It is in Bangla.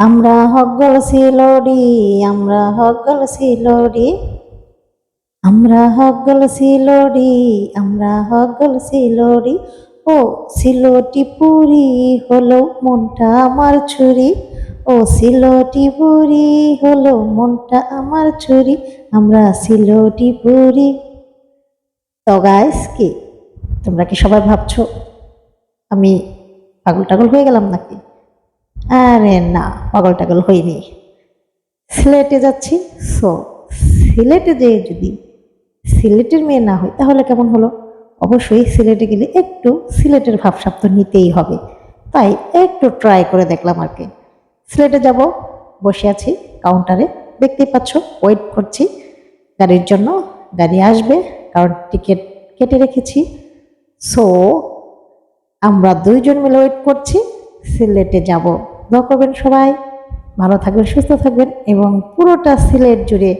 আমরা হগল সিলোডি, আমরা হগল সিলোডি। আমরা হগল সিলোডি, আমরা হগল সিলোডি। ও সিলোটি পুরি হলো মনটা আমার ছুরি। ও সিলোটি পুরি হলো মনটা আমার ছুরি। আমরা সিলোটি পুরি। তো গাইস কি? তোমরা কি সবাই ভাবছ আমি পাগল টাগল হয়ে গেলাম নাকি? আরে না পাগল টাগল হইনি সিলেটে যাচ্ছি সো সিলেটে যেয়ে যদি সিলেটের মেয়ে না হয়, তাহলে কেমন হলো? অবশ্যই সিলেটে গেলে একটু সিলেটের ভাবসাব তো নিতেই হবে। তাই একটু ট্রাই করে দেখলাম আর কি। সিলেটে যাব, বসে আছি কাউন্টারে দেখতেই পাচ্ছ ওয়েট করছি। গাড়ির জন্য গাড়ি আসবে, কারণ টিকিট কেটে রেখেছি। সো আমরা দুইজন মিলে ওয়েট করছি, সিলেটে যাব। দোয়া করবেন সবাই। ভালো থাকবেন সুস্থ থাকবেন এবং পুরোটা সিলেট জুড়ে